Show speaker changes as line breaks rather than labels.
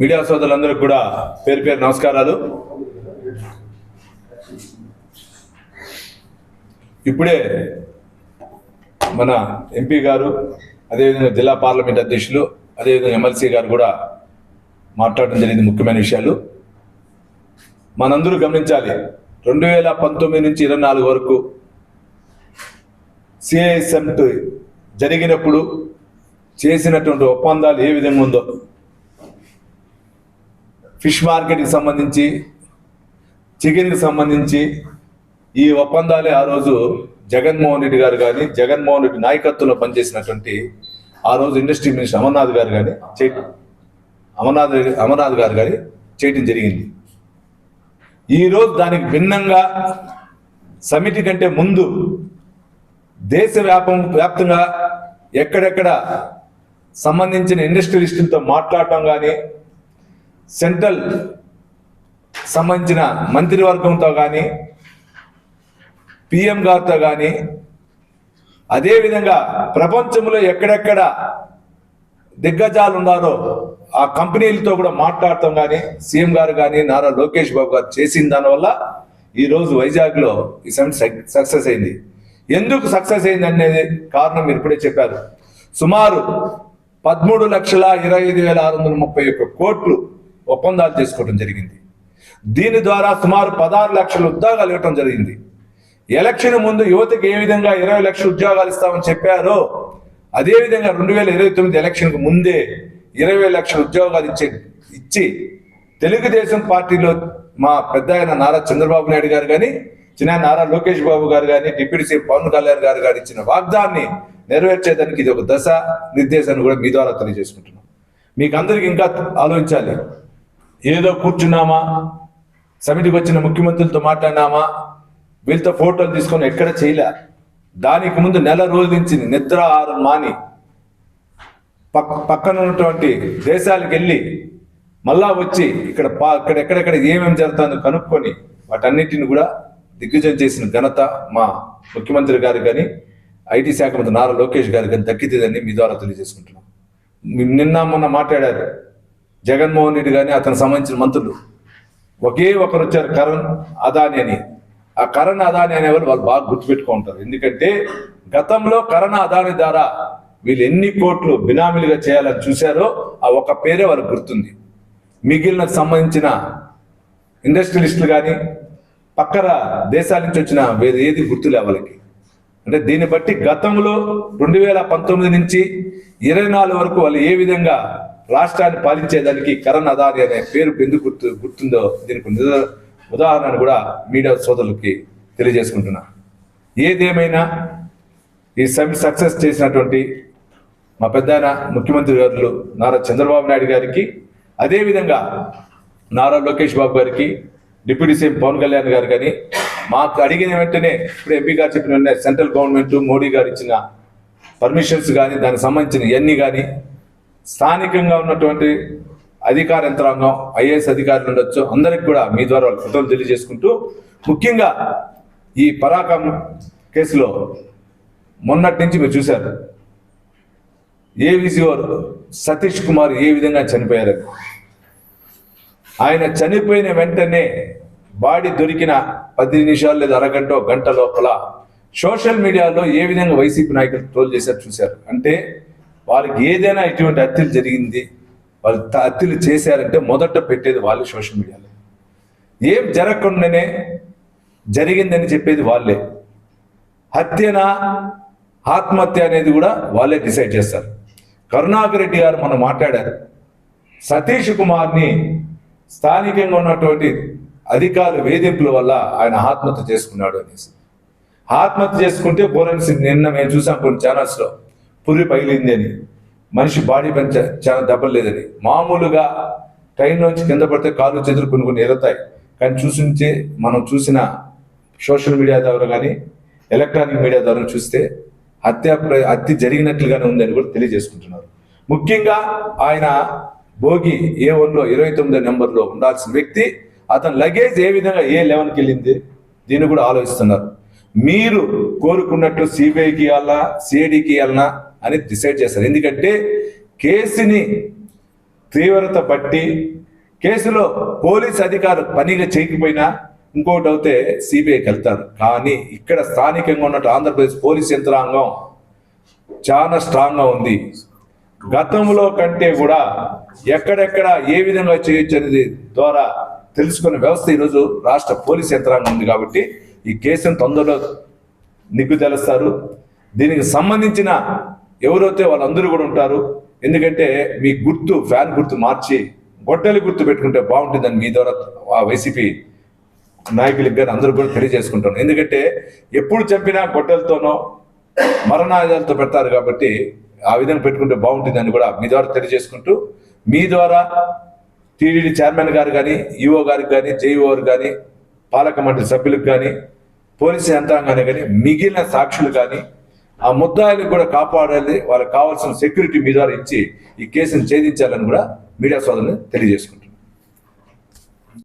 Media సోదరులందరికీ కూడా పేరు పేరు నమస్కారాలు. ఇప్పుడే మన ఎంపీ గారు అదేవిధంగా జిల్లా పార్లమెంట్ అధ్యక్షులు అదేవిధంగా ఎమ్మెల్సీ గారు కూడా మాట్లాడడం జరిగింది ముఖ్యమైన విషయాలు. మనందరూ గమనించాలి రెండు వేల పంతొమ్మిది నుంచి ఇరవై నాలుగు వరకు సిఐఎస్ఎంట్ జరిగినప్పుడు చేసినటువంటి ఒప్పందాలు ఏ విధంగా ఉందో ఫిష్ మార్కెట్కి సంబంధించి చికెన్కి సంబంధించి ఈ ఒప్పందాలే ఆ రోజు జగన్మోహన్ రెడ్డి గారు కానీ జగన్మోహన్ రెడ్డి నాయకత్వంలో పనిచేసినటువంటి ఆ రోజు ఇండస్ట్రీ మినిస్టర్ అమర్నాథ్ గారు కానీ చేయటం అమర్నాథ్ అమర్నాథ్ గారు కానీ చేయటం జరిగింది. ఈరోజు దానికి భిన్నంగా సమితి కంటే ముందు దేశ వ్యాపం వ్యాప్తంగా ఎక్కడెక్కడ సంబంధించిన ఇండస్ట్రియలిస్టులతో మాట్లాడటం కానీ సెంట్రల్ సంబంధించిన మంత్రివర్గంతో కానీ పిఎం గారితో కానీ అదేవిధంగా ప్రపంచంలో ఎక్కడెక్కడ దిగ్గజాలు ఉన్నారో ఆ కంపెనీలతో కూడా మాట్లాడటం కానీ సీఎం గారు కానీ నారా లోకేష్ బాబు గారు చేసిన దానివల్ల ఈరోజు వైజాగ్లో ఈ సమిట్ సక్సెస్ అయింది. ఎందుకు సక్సెస్ అయింది అనేది కారణం మీరు ఇప్పుడే చెప్పారు. సుమారు పదమూడు లక్షల ఇరవై ఐదు వేల ఆరు వందల ముప్పై ఒక్క కోట్లు ఒప్పందాలు చేసుకోవడం జరిగింది. దీని ద్వారా సుమారు పదహారు లక్షల ఉద్యోగాలు ఇవ్వటం జరిగింది. ఎలక్షన్ ముందు యువతకి ఏ విధంగా ఇరవై లక్షల ఉద్యోగాలు ఇస్తామని చెప్పారో అదేవిధంగా రెండు వేల ఇరవై తొమ్మిది ఎలక్షన్కు ముందే ఇరవై లక్షల ఉద్యోగాలు ఇచ్చే ఇచ్చి తెలుగుదేశం పార్టీలో మా పెద్ద ఆయన నారా చంద్రబాబు నాయుడు గారు కానీ చిన్న నారా లోకేష్ బాబు గారు కానీ డిప్యూటీ సీఎం పవన్ కళ్యాణ్ గారు గారు ఇచ్చిన వాగ్దాన్ని నెరవేర్చేదానికి ఇది ఒక దశ నిర్దేశాన్ని కూడా మీ ద్వారా తెలియజేసుకుంటున్నాం. మీకు అందరికి ఇంకా ఆలోచించాలి. ఏదో కూర్చున్నామా? సమితికి వచ్చిన ముఖ్యమంత్రులతో మాట్లాడినామా? వీళ్ళతో ఫోటోలు తీసుకొని ఎక్కడ చేయలే. దానికి ముందు నెల రోజుల నుంచి నిద్ర ఆరు మాని పక్ పక్కన ఉన్నటువంటి దేశాలకు వెళ్ళి మళ్ళా వచ్చి ఇక్కడ పా ఇక్కడ ఎక్కడెక్కడ ఏమేమి జరుగుతుందో కనుక్కొని వాటన్నిటిని కూడా దిగ్విజయం చేసిన ఘనత మా ముఖ్యమంత్రి గారు కానీ ఐటీ శాఖ మంత్రి నారా లోకేష్ గారు కానీ దక్కితేదని మీ ద్వారా తెలియజేసుకుంటున్నాం. నిన్న మొన్న మాట్లాడారు. జగన్మోహన్ రెడ్డి కానీ అతనికి సంబంధించిన మంత్రులు. ఒకే ఒకరు వచ్చారు కరణ్ అదాని అని. ఆ కరణ్ అదాని అనే వాళ్ళు వాళ్ళు బాగా గుర్తుపెట్టుకుంటారు ఎందుకంటే గతంలో కరణ్ అదాని ద్వారా వీళ్ళు ఎన్ని కోట్లు బినామీలుగా చేయాలని చూశారో ఆ ఒక పేరే వాళ్ళకి గుర్తుంది. మిగిలిన సంబంధించిన ఇండస్ట్రియలిస్టులు కానీ పక్కన దేశాల నుంచి వచ్చిన వేరే ఏది గుర్తులే వాళ్ళకి. అంటే దీన్ని బట్టి గతంలో రెండు వేల పంతొమ్మిది నుంచి ఇరవై నాలుగు వరకు వాళ్ళు ఏ విధంగా రాష్ట్రాన్ని పాలించేదానికి కరణ్ అదాని అనే పేరు ఎందుకు గుర్తు గుర్తుందో దీనికి ఉదాహరణను ఉదాహరణ కూడా మీడియా సోదరులకి తెలియజేసుకుంటున్నా. ఏదేమైనా ఈ సమిట్ సక్సెస్ చేసినటువంటి మా పెద్ద ముఖ్యమంత్రి గారు నారా చంద్రబాబు నాయుడు గారికి అదేవిధంగా నారా లోకేష్ బాబు గారికి డిప్యూటీ సీఎం పవన్ కళ్యాణ్ గారు కానీ మాకు అడిగిన వెంటనే ఇప్పుడు ఎంపీ గారు చెప్పిన సెంట్రల్ గవర్నమెంట్ మోడీ గారు ఇచ్చిన పర్మిషన్స్ కానీ దానికి సంబంధించిన ఇవన్నీ కానీ స్థానికంగా ఉన్నటువంటి అధికార యంత్రాంగం ఐఏఎస్ అధికారులు ఉండొచ్చు. అందరికి కూడా మీ ద్వారా వాళ్ళ కృతజ్ఞతలు తెలియజేసుకుంటూ ముఖ్యంగా ఈ పరాకం కేసులో మొన్నటి నుంచి మీరు చూశారు. ఏవిసిఓ సతీష్ కుమార్ ఏ విధంగా చనిపోయారు? ఆయన చనిపోయిన వెంటనే బాడీ దొరికిన పది నిమిషాలు లేదా అరగంట గంట లోపల సోషల్ మీడియాలో ఏ విధంగా వైసీపీ నాయకులు ట్రోల్ చేశారు చూశారు. అంటే వాళ్ళకి ఏదైనా ఇటువంటి హత్యలు జరిగింది వాళ్ళు హత్యలు చేశారంటే మొదట పెట్టేది వాళ్ళు సోషల్ మీడియాలో. ఏం జరగకుండానే జరిగిందని చెప్పేది వాళ్ళే. హత్యనా ఆత్మహత్య అనేది కూడా వాళ్ళే డిసైడ్ చేస్తారు. కరుణాకర్ రెడ్డి గారు మనం మాట్లాడారు. సతీష్ కుమార్ని స్థానికంగా ఉన్నటువంటి అధికారుల వేధింపుల వల్ల ఆయన ఆత్మహత్య చేసుకున్నాడు అనేసి. ఆత్మహత్య చేసుకుంటే ఫోరెన్సిక్ నిన్న మేము చూసాం కొన్ని ఛానల్స్లో పురి పగిలింది అని. మనిషి బాడీ పని చాలా దెబ్బలు లేదని. మామూలుగా ట్రైన్ నుంచి కింద పడితే కాళ్ళు చేతులు కొన్ని కొన్ని ఎరుతాయి కానీ చూసించే మనం చూసిన సోషల్ మీడియా ద్వారా కానీ ఎలక్ట్రానిక్ మీడియా ద్వారా చూస్తే హత్య హత్య జరిగినట్లుగానే ఉందని కూడా తెలియజేసుకుంటున్నారు. ముఖ్యంగా ఆయన భోగి ఏ వన్లో ఇరవై తొమ్మిదో నెంబర్లో ఉండాల్సిన వ్యక్తి అతని లగేజ్ ఏ విధంగా ఏ లెవెన్కి వెళ్ళింది దీన్ని కూడా ఆలోచిస్తున్నారు. మీరు కోరుకున్నట్లు సిబిఐకి ఇవ్వాలా సిఐడికి వెళ్ళినా అని డిసైడ్ చేస్తారు. ఎందుకంటే కేసుని తీవ్రత బట్టి కేసులో పోలీస్ అధికారులు పనిగా చేయకపోయినా ఇంకోటి అయితే సిబిఐకి వెళ్తారు. కానీ ఇక్కడ స్థానికంగా ఉన్నట్టు ఆంధ్రప్రదేశ్ పోలీస్ యంత్రాంగం చాలా స్ట్రాంగ్గా ఉంది. గతంలో కంటే కూడా ఎక్కడెక్కడ ఏ విధంగా చేయొచ్చు అనేది ద్వారా తెలుసుకునే వ్యవస్థ ఈరోజు రాష్ట్ర పోలీస్ యంత్రాంగం ఉంది కాబట్టి ఈ కేసును తొందరలో నిగ్గు తెలుస్తారు దీనికి సంబంధించిన ఎవరైతే వాళ్ళందరూ కూడా ఉంటారు ఎందుకంటే మీ గుర్తు ఫ్యాన్ గుర్తు మార్చి గొడ్డలి గుర్తు పెట్టుకుంటే బాగుంటుందని మీ ద్వారా ఆ వైసీపీ నాయకులకి కానీ అందరూ కూడా తెలియజేసుకుంటాను. ఎందుకంటే ఎప్పుడు చంపినా గొడ్డలతోనో మరణాయుధాలతో పెడతారు కాబట్టి ఆ విధంగా పెట్టుకుంటే బాగుంటుందని కూడా మీ ద్వారా తెలియజేసుకుంటూ మీ ద్వారా టీడీడీ చైర్మన్ గారు కానీ ఈఓ గారికి కానీ జేఈఓ గారు కానీ పాలక మండలి సభ్యులకు కానీ పోలీసు యంత్రాంగాన్ని కానీ మిగిలిన సాక్షులు కానీ ఆ ముద్దాయిలకు కూడా కాపాడాలి వాళ్ళకి కావాల్సిన సెక్యూరిటీ మీద ఇచ్చి ఈ కేసును ఛేదించాలని కూడా మీడియా సోదరుని తెలియజేసుకుంటారు